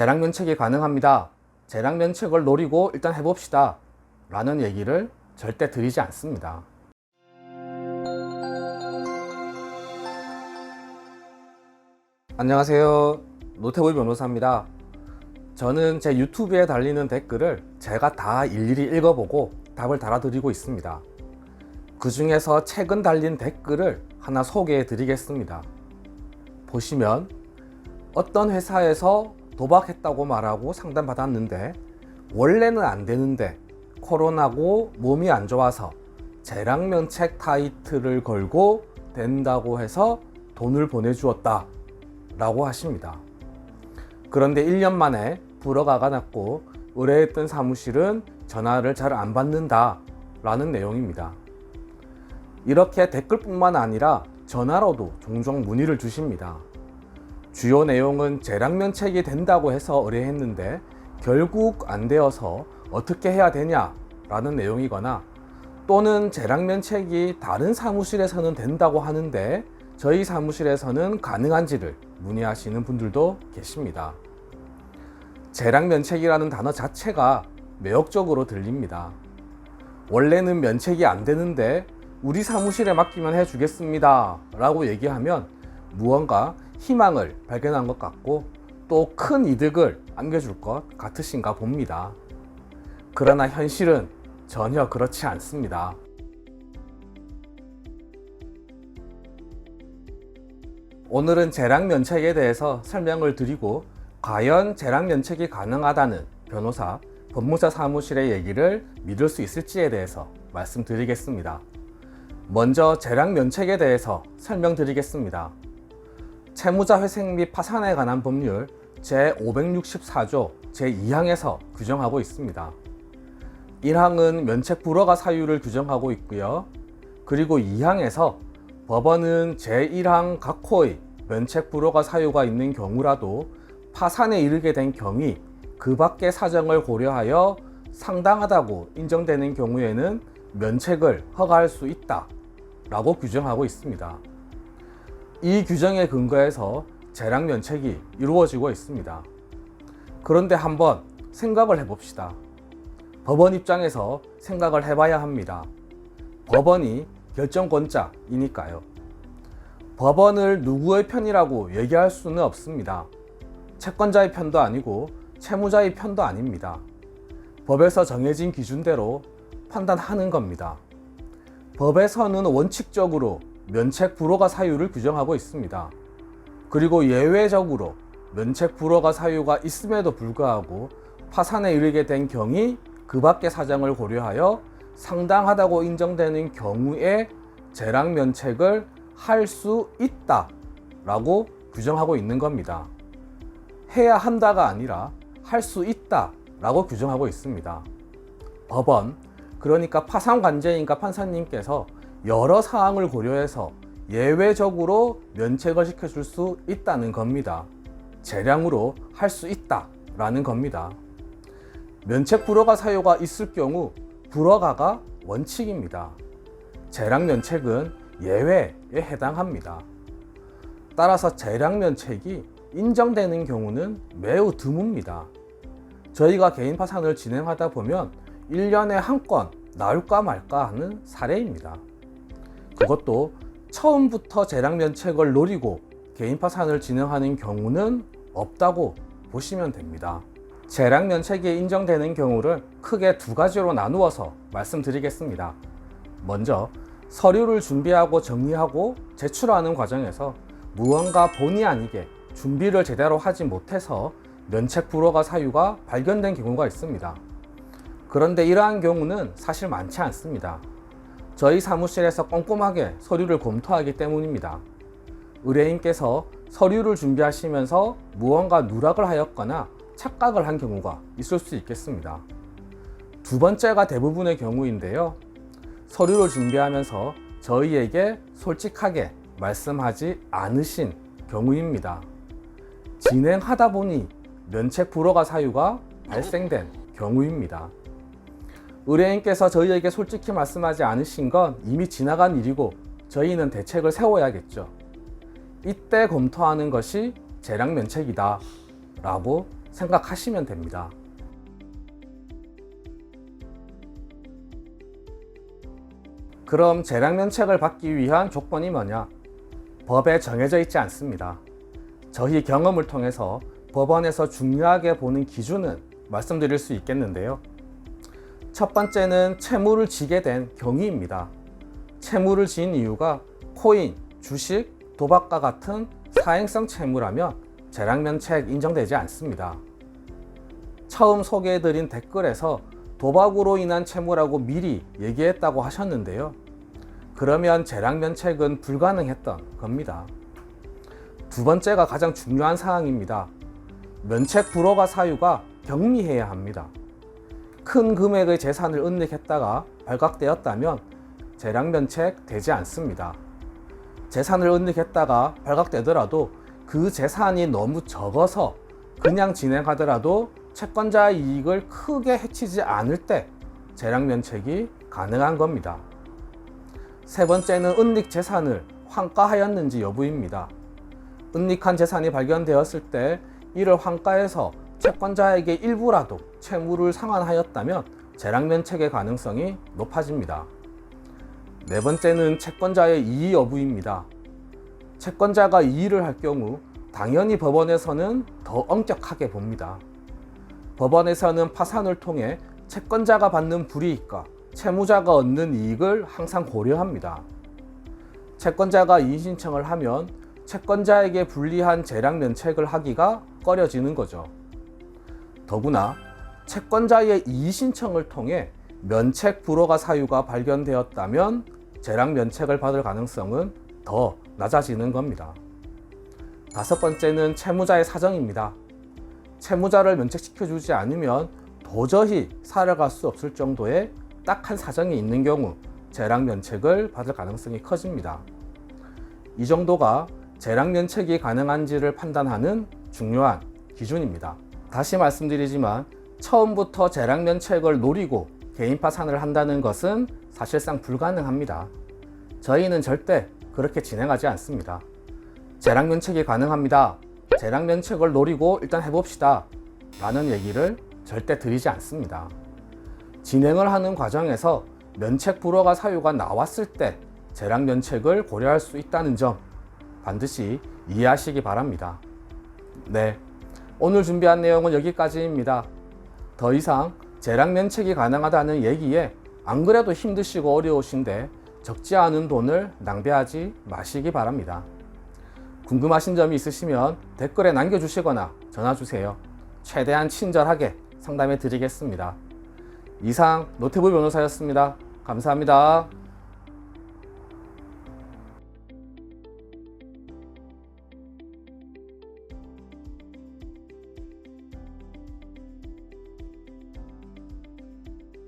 재량 면책이 가능합니다. 재량 면책을 노리고 일단 해봅시다. 라는 얘기를 절대 드리지 않습니다. 안녕하세요. 노태우 변호사입니다. 저는 제 유튜브에 달리는 댓글을 제가 다 일일이 읽어보고 답을 달아드리고 있습니다. 그 중에서 최근 달린 댓글을 하나 소개해 드리겠습니다. 보시면 어떤 회사에서 도박했다고 말하고 상담받았는데 원래는 안 되는데 코로나고 몸이 안 좋아서 재량면책 타이틀을 걸고 된다고 해서 돈을 보내주었다 라고 하십니다. 그런데 1년 만에 불허가가 났고 의뢰했던 사무실은 전화를 잘 안 받는다 라는 내용입니다. 이렇게 댓글뿐만 아니라 전화로도 종종 문의를 주십니다. 주요 내용은 재량면 책이 된다고 해서 의뢰했는데 결국 안 되어서 어떻게 해야 되냐라는 내용이거나 또는 재량면 책이 다른 사무실에서는 된다고 하는데 저희 사무실에서는 가능한지를 문의하시는 분들도 계십니다. 재량 면책이라는 단어 자체가 매혹적으로 들립니다. 원래는 면책이 안 되는데 우리 사무실에 맡기면 해주겠습니다. 라고 얘기하면 무언가 희망을 발견한 것 같고 또 큰 이득을 안겨줄 것 같으신가 봅니다. 그러나 현실은 전혀 그렇지 않습니다. 오늘은 재량 면책에 대해서 설명을 드리고 과연 재량 면책이 가능하다는 변호사, 법무사 사무실의 얘기를 믿을 수 있을지에 대해서 말씀드리겠습니다. 먼저 재량 면책에 대해서 설명드리겠습니다. 채무자 회생 및 파산에 관한 법률 제564조 제2항에서 규정하고 있습니다. 1항은 면책 불허가 사유를 규정하고 있고요. 그리고 2항에서 법원은 제1항 각 호의 면책 불허가 사유가 있는 경우라도 파산에 이르게 된 경위 그 밖의 사정을 고려하여 상당하다고 인정되는 경우에는 면책을 허가할 수 있다 라고 규정하고 있습니다. 이 규정에 근거해서 재량 면책이 이루어지고 있습니다. 그런데 한번 생각을 해봅시다. 법원 입장에서 생각을 해봐야 합니다. 법원이 결정권자이니까요. 법원을 누구의 편이라고 얘기할 수는 없습니다. 채권자의 편도 아니고 채무자의 편도 아닙니다. 법에서 정해진 기준대로 판단하는 겁니다. 법에서는 원칙적으로 면책 불허가 사유를 규정하고 있습니다. 그리고 예외적으로 면책 불허가 사유가 있음에도 불구하고 파산에 이르게 된 경위 그 밖의 사정을 고려하여 상당하다고 인정되는 경우에 재량 면책을 할 수 있다 라고 규정하고 있는 겁니다. 해야 한다가 아니라 할 수 있다 라고 규정하고 있습니다. 법원, 그러니까 파산관제인과 판사님께서 여러 사항을 고려해서 예외적으로 면책을 시켜줄 수 있다는 겁니다. 재량으로 할 수 있다 라는 겁니다. 면책 불허가 사유가 있을 경우 불허가가 원칙입니다. 재량 면책은 예외에 해당합니다. 따라서 재량 면책이 인정되는 경우는 매우 드뭅니다. 저희가 개인 파산을 진행하다 보면 1년에 한 건 나올까 말까 하는 사례입니다. 그것도 처음부터 재량 면책을 노리고 개인 파산을 진행하는 경우는 없다고 보시면 됩니다. 재량 면책이 인정되는 경우를 크게 두 가지로 나누어서 말씀드리겠습니다. 먼저 서류를 준비하고 정리하고 제출하는 과정에서 무언가 본의 아니게 준비를 제대로 하지 못해서 면책 불허가 사유가 발견된 경우가 있습니다. 그런데 이러한 경우는 사실 많지 않습니다. 저희 사무실에서 꼼꼼하게 서류를 검토하기 때문입니다. 의뢰인께서 서류를 준비하시면서 무언가 누락을 하였거나 착각을 한 경우가 있을 수 있겠습니다. 두 번째가 대부분의 경우인데요. 서류를 준비하면서 저희에게 솔직하게 말씀하지 않으신 경우입니다. 진행하다 보니 면책 불허가 사유가 발생된 경우입니다. 의뢰인께서 저희에게 솔직히 말씀하지 않으신 건 이미 지나간 일이고 저희는 대책을 세워야겠죠. 이때 검토하는 것이 재량 면책이다 라고 생각하시면 됩니다. 그럼 재량 면책을 받기 위한 조건이 뭐냐? 법에 정해져 있지 않습니다. 저희 경험을 통해서 법원에서 중요하게 보는 기준은 말씀드릴 수 있겠는데요. 첫 번째는 채무를 지게 된 경위입니다. 채무를 지은 이유가 코인, 주식, 도박과 같은 사행성 채무라면 재량면책 인정되지 않습니다. 처음 소개해드린 댓글에서 도박으로 인한 채무라고 미리 얘기했다고 하셨는데요. 그러면 재량면책은 불가능했던 겁니다. 두 번째가 가장 중요한 사항입니다. 면책 불허가 사유가 경미해야 합니다. 큰 금액의 재산을 은닉했다가 발각되었다면 재량면책 되지 않습니다. 재산을 은닉했다가 발각되더라도 그 재산이 너무 적어서 그냥 진행하더라도 채권자의 이익을 크게 해치지 않을 때 재량면책이 가능한 겁니다. 세 번째는 은닉 재산을 환가하였는지 여부입니다. 은닉한 재산이 발견되었을 때 이를 환가해서 채권자에게 일부라도 채무를 상환하였다면 재량면 책의 가능성이 높아집니다. 네 번째는 채권자의 이의 여부입니다. 채권자가 이의를 할 경우 당연히 법원에서는 더 엄격하게 봅니다. 법원에서는 파산을 통해 채권자가 받는 불이익과 채무자가 얻는 이익을 항상 고려합니다. 채권자가 이의 신청을 하면 채권자에게 불리한 재량 면책을 하기가 꺼려지는 거죠. 더구나 채권자의 이의 신청을 통해 면책 불허가 사유가 발견되었다면 재량 면책을 받을 가능성은 더 낮아지는 겁니다. 다섯 번째는 채무자의 사정입니다. 채무자를 면책시켜 주지 않으면 도저히 살아갈 수 없을 정도의 딱한 사정이 있는 경우 재량 면책을 받을 가능성이 커집니다. 이 정도가 재량 면책이 가능한지를 판단하는 중요한 기준입니다. 다시 말씀드리지만 처음부터 재량 면 책을 노리고 개인 파 산을 한다는 것은 사실상 불가능합니다. 저희는 절대 그렇게 진행하지 않습니다. 재량 면 책이 가능합니다. 재량 면 책을 노리고 일단 해봅시다. 라는 얘기를 절대 드리지 않습니다. 진행을 하는 과정에서 면책 불허가 사유가 나왔을 때 재량 면책을 고려할 수 있다는 점 반드시 이해하시기 바랍니다. 네. 오늘 준비한 내용은 여기까지입니다. 더 이상 재량 면책이 가능하다는 얘기에 안 그래도 힘드시고 어려우신데 적지 않은 돈을 낭비하지 마시기 바랍니다. 궁금하신 점이 있으시면 댓글에 남겨주시거나 전화 주세요. 최대한 친절하게 상담해 드리겠습니다. 이상 노태부 변호사였습니다. 감사합니다.